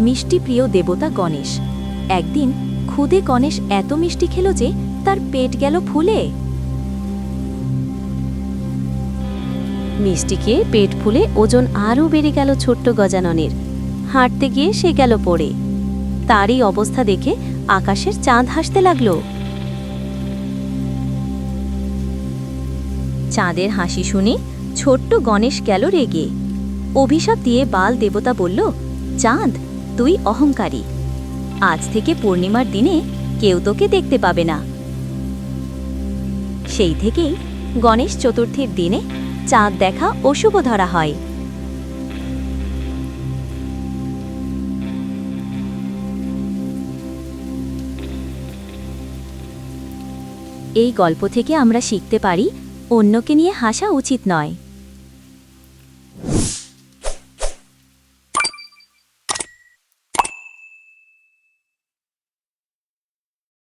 মিষ্টি প্রিয় দেবতা গণেশ। একদিন খুদে গণেশ এত মিষ্টি খেল যে তার পেট গেল ফুলে। মিষ্টি খেয়ে পেট ফুলে ওজন আরও বেড়ে গেল ছোট্ট গজাননের। হাঁটতে গিয়ে সে গেল পড়ে। তারই অবস্থা দেখে আকাশের চাঁদ হাসতে লাগল। চাঁদের হাসি শুনে ছোট্ট গণেশ গেল রেগে। অভিশাপ দিয়ে বাল দেবতা বলল, চাঁদ তুই অহংকারী। আজ থেকে পূর্ণিমার দিনে কেউ তোকে দেখতে পাবে না। সেই থেকেই গণেশ চতুর্থীর দিনে চাঁদ দেখা অশুভ ধরা হয়। এই গল্প থেকে আমরা শিখতে পারি, অন্যকে নিয়ে হাসা উচিত নয়।